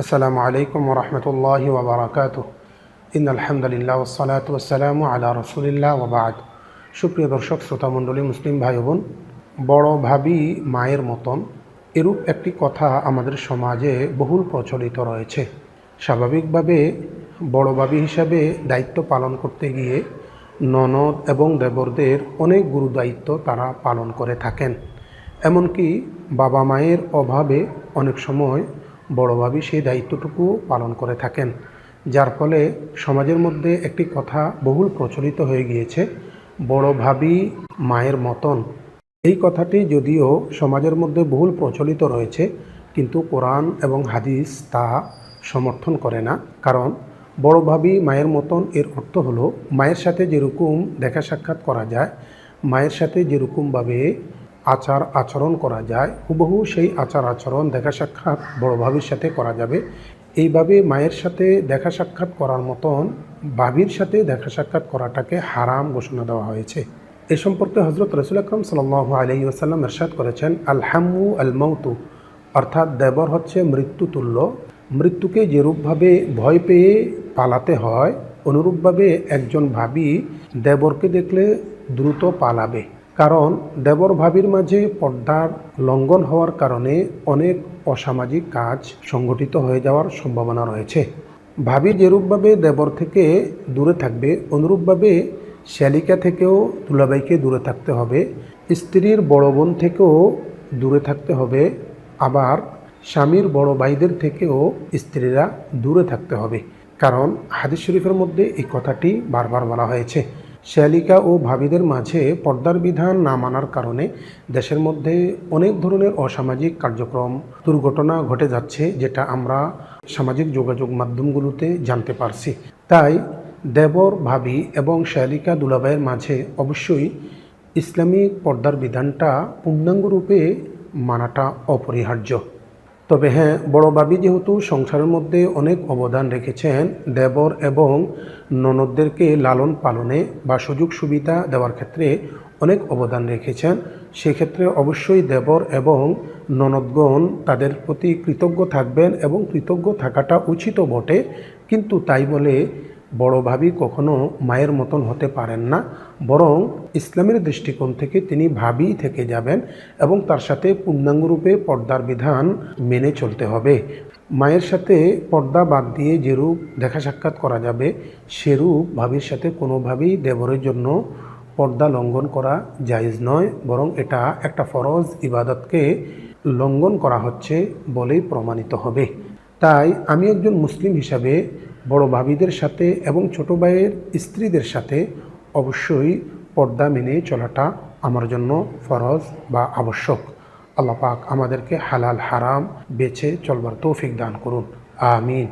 السلام عليكم ورحمة الله وبركاته إن الحمد لله والصلاة والسلام على رسول الله وبعد সুপ্রিয় দর্শক শ্রোতা মণ্ডলী মুসলিম ভাই বোন বড় ভাবি মায়ের মতন এরূপ একটি কথা আমাদের সমাজে বহুল প্রচলিত রয়েছে স্বাভাবিকভাবে বড় ভাবি হিসাবে দায়িত্ব পালন করতে গিয়ে ননদ এবং দেবরদের অনেক গুরু দায়িত্ব তারা পালন করে থাকেন এমনকি বাবা মায়ের অভাবে অনেক সময় বড় ভাবি সেই দায়িত্বটুকু পালন করে থাকেন, যার ফলে সমাজের মধ্যে একটি কথা বহুল প্রচলিত হয়ে গিয়েছে বড় ভাবি মায়ের মতন। এই কথাটি যদিও সমাজের মধ্যে বহুল প্রচলিত রয়েছে, কিন্তু কোরআন এবং হাদিস তা সমর্থন করে না। কারণ বড় ভাবি মায়ের মতন এর অর্থ হলো, মায়ের সাথে যেরকম দেখা সাক্ষাৎ করা যায়, মায়ের সাথে যেরকমভাবে আচার আচরণ করা যায়, হুবহু সেই আচার আচরণ দেখা সাক্ষাৎ বড় ভাবির সাথে করা যাবে। এইভাবে মায়ের সাথে দেখা সাক্ষাৎ করার মতন ভাবির সাথে দেখা সাক্ষাৎ করাটাকে হারাম ঘোষণা দেওয়া হয়েছে। এ সম্পর্কে হজরত রসুল আকরম সাল আলহি আসাল্লাম এরশাদ করেছেন আলহামু আল মৌতু অর্থাৎ দেবর হচ্ছে মৃত্যুতুল্য। মৃত্যুকে যেরূপভাবে ভয় পেয়ে পালাতে হয়, অনুরূপভাবে একজন ভাবি দেবরকে দেখলে দ্রুত পালাবে। কারণ দেবর ভাবির মাঝে পর্দার লঙ্ঘন হওয়ার কারণে অনেক অসামাজিক কাজ সংগঠিত হয়ে যাওয়ার সম্ভাবনা রয়েছে। ভাবি যেরূপভাবে দেবর থেকে দূরে থাকবে, অনুরূপভাবে শ্যালিকা থেকেও তুলাবাইকে দূরে থাকতে হবে, স্ত্রীর বড় বোন থেকেও দূরে থাকতে হবে, আবার স্বামীর বড় ভাইদের থেকেও স্ত্রীরা দূরে থাকতে হবে। কারণ হাদিস শরীফের মধ্যে এই কথাটি বারবার বলা হয়েছে। শ্যালিকা ও ভাবিদের মাঝে পর্দার বিধান না মানার কারণে দেশের মধ্যে অনেক ধরনের অসামাজিক কার্যক্রম, দুর্ঘটনা ঘটে যাচ্ছে যেটা আমরা সামাজিক যোগাযোগ মাধ্যমগুলোতে জানতে পারছি। তাই দেবর, ভাবি এবং শ্যালিকা দুলাবাইয়ের মাঝে অবশ্যই ইসলামিক পর্দার বিধানটা পূর্ণাঙ্গরূপে মানাটা অপরিহার্য। তবে হ্যাঁ বড় বাবি যেহেতু সংসারের মধ্যে অনেক অবদান রেখেছেন, দেবর এবং ননদদেরকে লালন পালনে বা সুযোগ সুবিধা দেওয়ার ক্ষেত্রে অনেক অবদান রেখেছেন, সেক্ষেত্রে অবশ্যই দেবর এবং ননদগণ তাদের প্রতি কৃতজ্ঞ থাকবেন এবং কৃতজ্ঞ থাকাটা উচিত বটে। কিন্তু তাই বলে বড় ভাবি কখনো মায়ের মতন হতে পারেন না, বরং ইসলামের দৃষ্টিকোণ থেকে তিনি ভাবি থেকে যাবেন এবং তার সাথে পূর্ণাঙ্গরূপে পর্দার বিধান মেনে চলতে হবে। মায়ের সাথে পর্দা বাদ দিয়ে যেরূপ দেখা সাক্ষাৎ করা যাবে, সেরূপ ভাবির সাথে কোনোভাবেই দেবরের জন্য পর্দা লঙ্ঘন করা জায়েজ নয়, বরং এটা একটা ফরজ ইবাদতকে লঙ্ঘন করা হচ্ছে বলেই প্রমাণিত হবে। তাই আমি একজন মুসলিম হিসাবে বড় ভাবিদের সাথে এবং ছোট ভাইয়ের স্ত্রীদের সাথে অবশ্যই পর্দা মেনে চলাটা আমার জন্য ফরজ বা আবশ্যক। আল্লাহ পাক আমাদেরকে হালাল হারাম বেছে চলবার তৌফিক দান করুন। আমিন।